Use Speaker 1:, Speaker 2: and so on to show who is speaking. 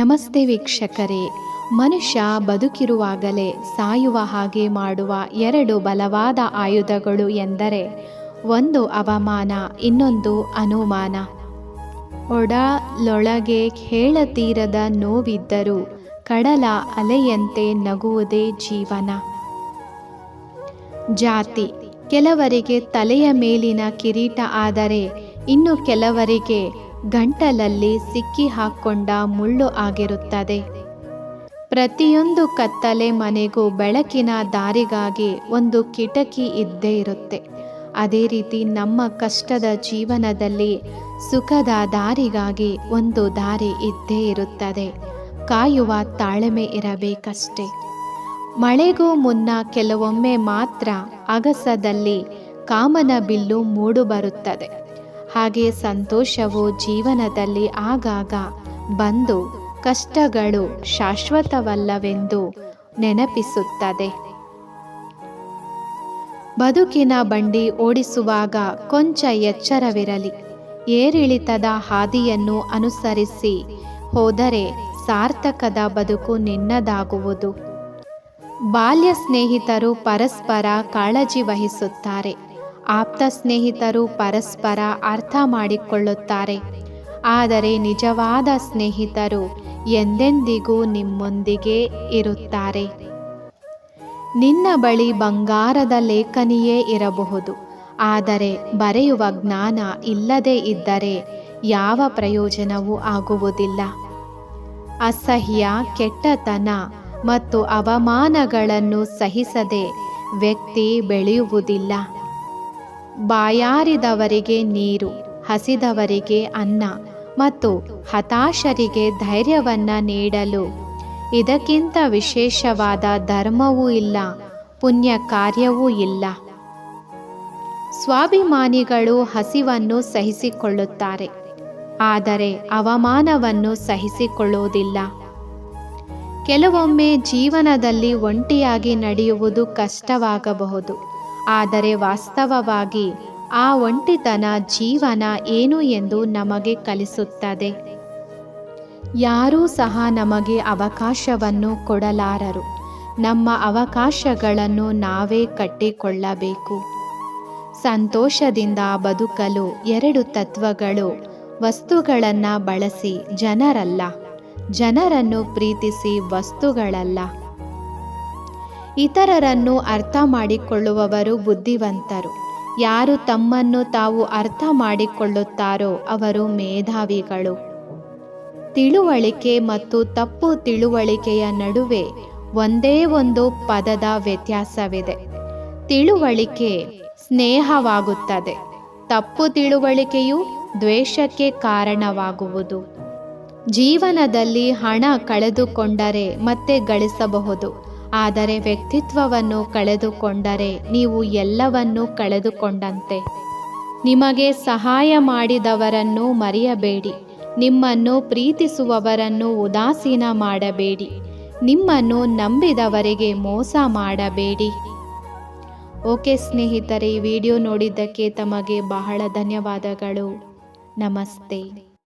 Speaker 1: ನಮಸ್ತೆ ವೀಕ್ಷಕರೇ. ಮನುಷ್ಯ ಬದುಕಿರುವಾಗಲೇ ಸಾಯುವ ಹಾಗೆ ಮಾಡುವ ಎರಡು ಬಲವಾದ ಆಯುಧಗಳು ಎಂದರೆ ಒಂದು ಅವಮಾನ, ಇನ್ನೊಂದು ಅನುಮಾನ. ಒಡಲೊಳಗೆ ಹೇಳತೀರದ ನೋವಿದ್ದರೂ ಕಡಲ ಅಲೆಯಂತೆ ನಗುವುದೇ ಜೀವನ. ಜಾತಿ. ಕೆಲವರಿಗೆ ತಲೆಯ ಮೇಲಿನ ಕಿರೀಟ ಆದರೆ ಇನ್ನು ಕೆಲವರಿಗೆ ಗಂಟಲಲ್ಲಿ ಸಿಕ್ಕಿ ಹಾಕ್ಕೊಂಡ ಮುಳ್ಳು ಆಗಿರುತ್ತದೆ. ಪ್ರತಿಯೊಂದು ಕತ್ತಲೆ ಮನೆಗೂ ಬೆಳಕಿನ ದಾರಿಗಾಗಿ ಒಂದು ಕಿಟಕಿ ಇದ್ದೇ ಇರುತ್ತೆ. ಅದೇ ರೀತಿ ನಮ್ಮ ಕಷ್ಟದ ಜೀವನದಲ್ಲಿ ಸುಖದ ದಾರಿಗಾಗಿ ಒಂದು ದಾರಿ ಇದ್ದೇ ಇರುತ್ತದೆ. ಕಾಯುವ ತಾಳ್ಮೆ ಇರಬೇಕಷ್ಟೆ. ಮಳೆಗೂ ಮುನ್ನ ಕೆಲವೊಮ್ಮೆ ಮಾತ್ರ ಅಗಸದಲ್ಲಿ ಕಾಮನ ಬಿಲ್ಲು ಮೂಡುಬರುತ್ತದೆ. ಹಾಗೆ ಸಂತೋಷವು ಜೀವನದಲ್ಲಿ ಆಗಾಗ ಬಂದು ಕಷ್ಟಗಳು ಶಾಶ್ವತವಲ್ಲವೆಂದು ನೆನಪಿಸುತ್ತದೆ. ಬದುಕಿನ ಬಂಡಿ ಓಡಿಸುವಾಗ ಕೊಂಚ ಎಚ್ಚರವಿರಲಿ. ಏರಿಳಿತದ ಹಾದಿಯನ್ನು ಅನುಸರಿಸಿ ಹೋದರೆ ಸಾರ್ಥಕದ ಬದುಕು ನಿನ್ನದಾಗುವುದು. ಬಾಲ್ಯ ಸ್ನೇಹಿತರು ಪರಸ್ಪರ ಕಾಳಜಿ ವಹಿಸುತ್ತಾರೆ. ಆಪ್ತ ಸ್ನೇಹಿತರು ಪರಸ್ಪರ ಅರ್ಥ ಮಾಡಿಕೊಳ್ಳುತ್ತಾರೆ. ಆದರೆ ನಿಜವಾದ ಸ್ನೇಹಿತರು ಎಂದೆಂದಿಗೂ ನಿಮ್ಮೊಂದಿಗೆ ಇರುತ್ತಾರೆ. ನಿನ್ನ ಬಳಿ ಬಂಗಾರದ ಲೇಖನಿಯೇ ಇರಬಹುದು. ಆದರೆ ಬರೆಯುವ ಜ್ಞಾನ ಇಲ್ಲದೇ ಇದ್ದರೆ ಯಾವ ಪ್ರಯೋಜನವೂ ಆಗುವುದಿಲ್ಲ. ಅಸಹ್ಯ, ಕೆಟ್ಟತನ ಮತ್ತು ಅವಮಾನಗಳನ್ನು ಸಹಿಸದೆ ವ್ಯಕ್ತಿ ಬೆಳೆಯುವುದಿಲ್ಲ. ಬಾಯಾರಿದವರಿಗೆ ನೀರು, ಹಸಿದವರಿಗೆ ಅನ್ನ ಮತ್ತು ಹತಾಶರಿಗೆ ಧೈರ್ಯವನ್ನು ನೀಡಲು. ಇದಕ್ಕಿಂತ ವಿಶೇಷವಾದ ಧರ್ಮವೂ ಇಲ್ಲ ಪುಣ್ಯ ಕಾರ್ಯವೂ ಇಲ್ಲ. ಸ್ವಾಭಿಮಾನಿಗಳು ಹಸಿವನ್ನು ಸಹಿಸಿಕೊಳ್ಳುತ್ತಾರೆ, ಆದರೆ ಅವಮಾನವನ್ನು ಸಹಿಸಿಕೊಳ್ಳುವುದಿಲ್ಲ. ಕೆಲವೊಮ್ಮೆ ಜೀವನದಲ್ಲಿ ಒಂಟಿಯಾಗಿ ನಡೆಯುವುದು ಕಷ್ಟವಾಗಬಹುದು. ಆದರೆ ವಾಸ್ತವವಾಗಿ ಆ ಒಂಟಿತನ ಜೀವನ ಏನು ಎಂದು ನಮಗೆ ಕಲಿಸುತ್ತದೆ. ಯಾರೂ ಸಹ ನಮಗೆ ಅವಕಾಶವನ್ನು ಕೊಡಲಾರರು. ನಮ್ಮ ಅವಕಾಶಗಳನ್ನು ನಾವೇ ಕಟ್ಟಿಕೊಳ್ಳಬೇಕು. ಸಂತೋಷದಿಂದ ಬದುಕಲು ಎರಡು ತತ್ವಗಳು, ವಸ್ತುಗಳನ್ನು ಬಳಸಿ ಜನರಲ್ಲ, ಜನರನ್ನು ಪ್ರೀತಿಸಿ ವಸ್ತುಗಳಲ್ಲ. ಇತರರನ್ನು ಅರ್ಥ ಮಾಡಿಕೊಳ್ಳುವವರು ಬುದ್ಧಿವಂತರು. ಯಾರು ತಮ್ಮನ್ನು ತಾವು ಅರ್ಥ ಮಾಡಿಕೊಳ್ಳುತ್ತಾರೋ ಅವರು ಮೇಧಾವಿಗಳು. ತಿಳುವಳಿಕೆ ಮತ್ತು ತಪ್ಪು ತಿಳುವಳಿಕೆಯ ನಡುವೆ ಒಂದೇ ಒಂದು ಪದದ ವ್ಯತ್ಯಾಸವಿದೆ. ತಿಳುವಳಿಕೆ ಸ್ನೇಹವಾಗುತ್ತದೆ. ತಪ್ಪು ತಿಳುವಳಿಕೆಯು ದ್ವೇಷಕ್ಕೆ ಕಾರಣವಾಗುವುದು. ಜೀವನದಲ್ಲಿ ಹಣ ಕಳೆದುಕೊಂಡರೆ ಮತ್ತೆ ಗಳಿಸಬಹುದು. ಆದರೆ ವ್ಯಕ್ತಿತ್ವವನ್ನು ಕಳೆದುಕೊಂಡರೆ ನೀವು ಎಲ್ಲವನ್ನೂ ಕಳೆದುಕೊಂಡಂತೆ. ನಿಮಗೆ ಸಹಾಯ ಮಾಡಿದವರನ್ನು ಮರೆಯಬೇಡಿ. ನಿಮ್ಮನ್ನು ಪ್ರೀತಿಸುವವರನ್ನು ಉದಾಸೀನ ಮಾಡಬೇಡಿ. ನಿಮ್ಮನ್ನು ನಂಬಿದವರಿಗೆ ಮೋಸ ಮಾಡಬೇಡಿ. ಓಕೆ ಸ್ನೇಹಿತರೆ, ಈ ವಿಡಿಯೋ ನೋಡಿದ್ದಕ್ಕೆ ತಮಗೆ ಬಹಳ ಧನ್ಯವಾದಗಳು. ನಮಸ್ತೆ.